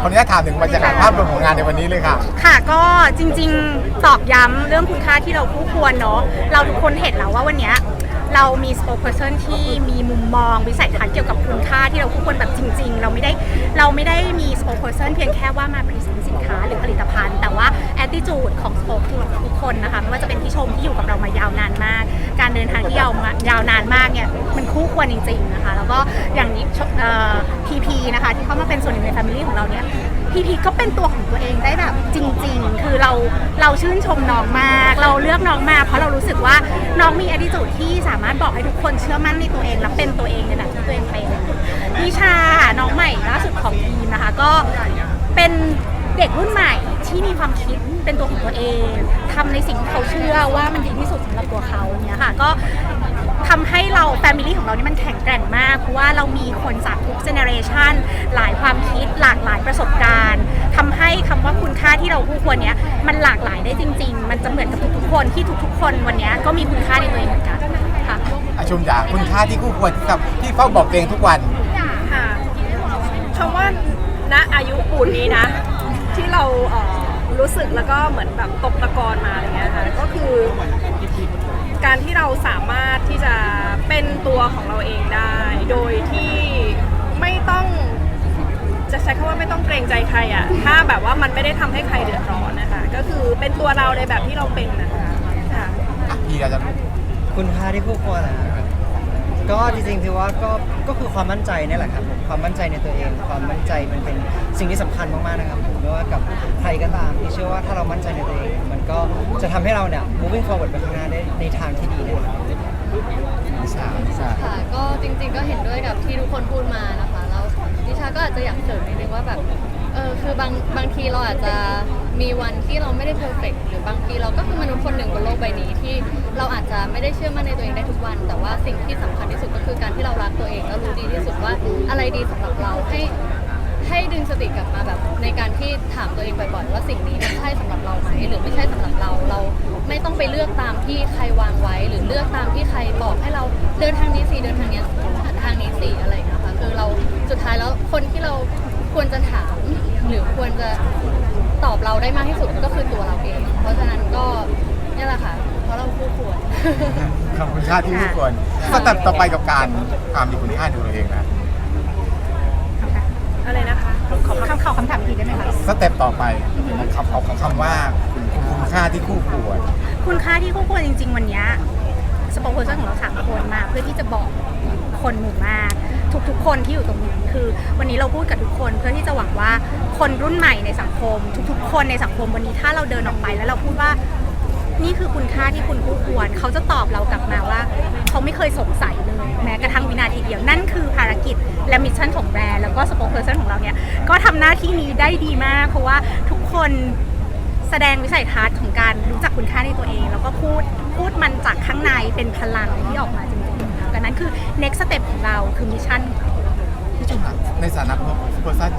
ขออนุญาตถามถึงบรรยากาศภาพรวมของงานในวันนี้เลยค่ะ ค่ะก็จริงๆตอกย้ำเรื่องคุณค่าที่เราคู่ควรเนาะเราทุกคนเห็นแล้วว่าวันเนี้ยเรามี spokesperson ที่มีมุมมองวิสัยทัศน์เกี่ยวกับคุณค่าที่เราคู่ควรแบบจริง ๆ เราไม่ได้เราไม่ได้มี spokesperson เพียงแค่ว่ามาพรีเซนต์สินค้าหรือผลิตภัณฑ์ แต่ว่า attitude ของ spoke ทุกคนนะคะไม่ว่าจะเป็นพี่ชมที่อยู่กับเรามายาวนานมาก การเดินทางที่ยาวยาวนานมากเนี่ยมันคู่ควรจริง ๆนะคะ แล้วก็อย่างนี้พีพีนะคะที่เข้ามาเป็นส่วนหนึ่งใน family ของเราเนี่ยพีพีก็เป็นตัวของตัวเองได้แบบจริง ๆ คือเราเราชื่นชมน้องมาก เราเลือกน้องมาเพราะเรารู้สึกว่าน้องมีอ t ิจูดที่สามารถบอกให้ทุกคนเชื่อมั่นในตัวเองและเป็นตัวเองในแบบที่ตัวเองเป็นนิชาน้องใหม่ล่าสุดของทีมนะคะก็เป็นเด็กรุ่นใหม่ที่มีความคิดเป็นตัวของตัวเอง ทำในสิ่งที่เขาเชื่อว่ามันดีที่สุดสำหรับตัวเขาเนี่ยค่ะก็ทำให้เราแฟมิลี่ของเรานี่มันแข็งแกร่งมาก เพราะว่าเรามีคนจากทุกเจเนอเรชันหลายความคิดหลากหลายประสบการณ์ทำให้คำว่าคุณค่าที่เราคู่ควรเนี้ยมันหลากหลายได้จริง ๆ มันจะเหมือนกับทุกๆคนที่ทุกๆ คนวันเนี้ยก็มีคุณค่าในตัวเองเหมือนกันค่ะอาชุมจ๋าคุณค่าที่คู่ควรที่กับที่เฝ้าบอกตัวเองทุกวันค่ะชมว่าณอายุปูนนี้นะ ที่เราเอ่อ รู้สึกแล้วก็เหมือนแบบตกตะกอนมาอะไรเงี้ยค่ะก็คือ การที่เราสามารถที่จะเป็นตัวของเราเองได้ โดยที่ไม่ต้อง จะใช้คำว่าไม่ต้องเกรงใจใครอะถ้าแบบว่ามันไม่ได้ทำให้ใครเดือดร้อนนะคะ ก็คือเป็นตัวเราในแบบที่เราเป็นนะคะค่ะ อะพี่เราจะคุณค่าที่คู่ควรนะ ก็จริงๆคือว่าก็ก็คือความมั่นใจนี่แหละครับผมความมั่นใจในตัวเอง ความมั่นใจมันเป็นสิ่งที่สำคัญมากๆนะครับผมไม่ว่ากับใครก็ตามที่เชื่อว่าถ้าเรามั่นใจในตัวเอง มันก็จะทำให้เราเนี่ย moving forward ไปข้างหน้าได้ในทางที่ดีน่นอนนิชานิชาค่ะก็จริงๆก็เห็นด้วยกับที่ทุกคนพูดมานะคะแล้วดิชาก็อาจจะอยากเสริมนิดนึงว่าแบบเออคือบางบางทีเราอาจจะ มีวันที่เราไม่ได้เพอร์เฟกหรือบางทีเราก็คือมนุษย์คนหนึ่งบนโลกใบนี้ที่เราอาจจะไม่ได้เชื่อมั่นในตัวเองได้ทุกวัน แต่ว่าสิ่งที่สำคัญที่สุดก็คือการที่เรารักตัวเองแล้วรู้ดีที่สุดว่าอะไรดีสำหรับเราให้ให้ดึงสติกลับมาแบบในการที่ถามตัวเองบ่อยๆว่าสิ่งนี้มันใช่สำหรับเราไหมหรือไม่ใช่สำหรับเราเราไม่ต้องไปเลือกตามที่ใครวางไว้ หรือเลือกตามที่ใครบอกให้เราเดินทางนี้สิเดินทางนี้ยทางนี้สิอะไรอย่างเงี้ยค่ะคือเราสุดท้ายแล้วคนที่เราควรจะถามหรือควรจะ ตอบเราได้มากที่สุดก็คือตัวเราเอง เพราะฉะนั้นก็เนี่ยแหละค่ะ เพราะเราคู่ควรคำคุณค่าที่คู่ควรสเต็ปต่อไปกับการความมีคุณค่าในตัวเองนะอะไรนะคะ ขอคำข่าวคำถามอีกได้ไหมคะ สเต็ปต่อไปของคำของคำว่าคุณค่าที่คู่ควร คุณค่าที่คู่ควรจริง ๆ วันเนี้สปอคเปอร์เซอร์ของเราสามคนมา เพื่อที่จะบอกคนหมู่มาก ทุกๆคนที่อยู่ตรงนี้คือวั นนี้เราพูดกับทุกคนเพื่อที่จะหวังว่าคนรุ่นใหม่ในสังคม ทุกๆ คนในสังคมวันนี้ถ้าเราเดินออกไปแล้วเราพูดว่า นี่คือคุณค่าที่คุณคู่ควร เขาจะตอบเรากลับมาว่า เขาไม่เคยสงสัยเลยแม้กระทั่งวินาทีเดียวนั่นคือภารกิจและมิชชั่นของแบรนด์แล้วก็สปอคเพอร์เซนของเราเนี่ยก็ทำหน้าที่นี้ได้ดีมาก เพราะว่าทุกคนแสดงวิสัยทัศน์ของการรู้จักคุณค่าในตัวเอง แล้วก็พูดพูดมันจากข้างในเป็นพลังที่ออกมาจริงๆดังนั้นคือ next step ของเราคือมิชชั่น พี่ชมครับในฐานะผู้ประสบ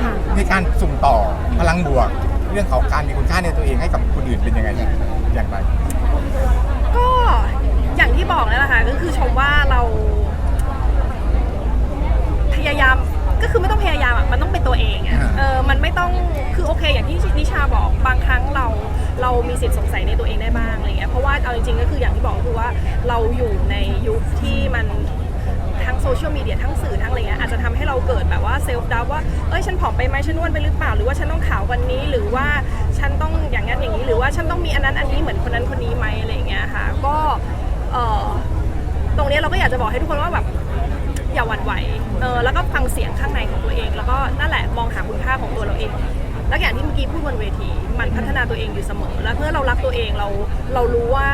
ค่ะ ในการส่งต่อพลังบวก เรื่องของการมีคุณค่าในตัวเองให้กับคนอื่นเป็นยังไงอย่างไร ก็อย่างที่บอกนั่นแหละค่ะก็คือชมว่าเรา พยายามก็คือไม่ต้องพยายามอะมันต้องเป็นตัวเองอะอ่า เออมันไม่ต้องคือโอเค อย่างที่นิชาบอกบางครั้งเราเรามีสิทธิ์สงสัยในตัวเองได้บ้างอะไรเงี้ยเพราะว่าเอาจริงๆก็คืออย่างที่บอกก็คือว่าเราอยู่ในยุคที่มัน ทั้งโซเชียลมีเดียทั้งสื่อทั้งอะไรเงี้ยอาจจะทำให้เราเกิดแบบว่าเซลฟ์ดาวว่าเอ้ยฉันผอมไปไหมฉันอ้วนไปหรือเปล่า หรือว่าฉันต้องขาวกวันนี้ หรือว่าฉันต้องอย่างนั้นอย่างนี้ หรือว่าฉันต้องมีอันนั้นอันนี้เหมือนคนนั้นคนนี้ไหมอะไรเงี้ยค่ะ ก็เออตรงเนี้ยเราก็อยากจะบอกให้ทุกคนว่าแบบ อย่าหวั่นไหว เออ แล้วก็ฟังเสียงข้างในของตัวเอง แล้วก็นั่นแหละมองหาคุณค่าของตัวเราเอง แล้วอย่างที่เมื่อกี้พูดบนเวที มันพัฒนาตัวเองอยู่เสมอ แล้วเมื่อเรารักตัวเองเรา เรารู้ว่า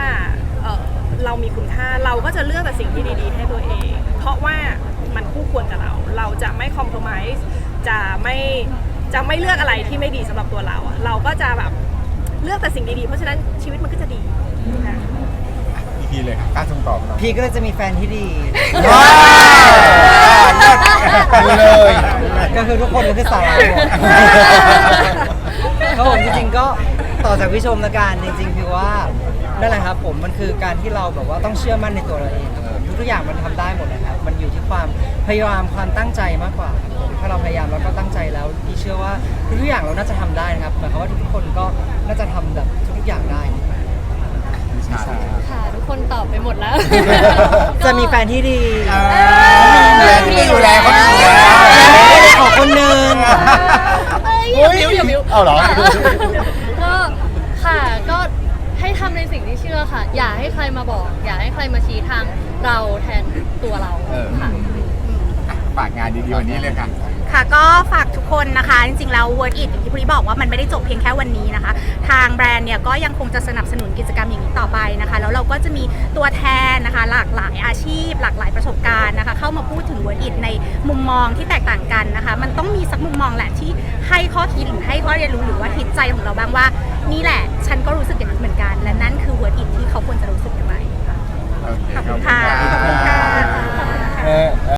เออเรามีคุณค่า เราก็จะเลือกแต่สิ่งที่ดีๆ ให้ตัวเอง เพราะว่ามันคู่ควรกับเรา เราจะไม่คอมเพลมไพร์จะไม่จะไม่เลือกอะไรที่ไม่ดีสำหรับตัวเราอะเราก็จะแบบเลือกแต่สิ่งดีๆ เพราะฉะนั้นชีวิตมันก็จะดีค่ะอีกทีเลยครับการส่งต่อของเราพี่ก็เลยจะมีแฟนที่ดี ว้าวเลิศเลย ก็คือทุกคนก็คือสาระหมดครับผมจริงๆก็ ต่อจากพี่ชมละกันจริงๆคือว่านั่นแหละครับผมมันคือการที่เราแบบว่าต้องเชื่อมั่นในตัวเราเองครับผมทุกๆอย่างมันทำได้หมดนะครับมันอยู่ที่ความพยายามความตั้งใจมากกว่าครับผมถ้าเราพยายามแล้วก็ตั้งใจแล้วพี่เชื่อว่าทุกๆอย่างเราน่าจะทำได้นะครับหมายความว่าทุกๆคนก็น่าจะทำแบบทุกๆอย่างได้นิชาค่ะ ทุกคนตอบไปหมดแล้ว จะมีแฟนที่ดี เออแฟนที่ดูแลเขาดีแล้ว ขอคนหนึ่ง บิ้วอย่าบิ้ว เอาเหรอ ก็ค่ะก็ให้ทำในสิ่งที่เชื่อค่ะ อย่าให้ใคร มาบอก อย่าให้ใครมาชี้ทางเราแทนตัวเราเออ ค่ะ ฝากงานดีๆวันนี้เลยค่ะ ค่ะก็ฝากทุกคนนะคะ จริงๆ แล้ว Word It อย่างที่พุริบอกว่ามันไม่ได้จบเพียงแค่วันนี้นะคะ ทางแบรนด์เนี่ยก็ยังคงจะสนับสนุนกิจกรรมอย่างนี้ต่อไปนะคะ แล้วเราก็จะมีตัวแทนนะคะ หลากหลายอาชีพ หลากหลายประสบการณ์นะคะ เข้ามาพูดถึง Word It ในมุมมองที่แตกต่างกันนะคะ มันต้องมีสักมุมมองแหละที่ให้ข้อคิดหรือให้ข้อเรียนรู้หรือว่าฮิตใจของเราบ้างว่านี่แหละ ฉันก็รู้สึกอย่างนี้เหมือนกัน และนั่นคือ Word It ที่เขาควรจะรู้สึกกันไว้ค่ะโอเคขอบคุณค่ะขอบคุณค่ะขอบคุณค่ะ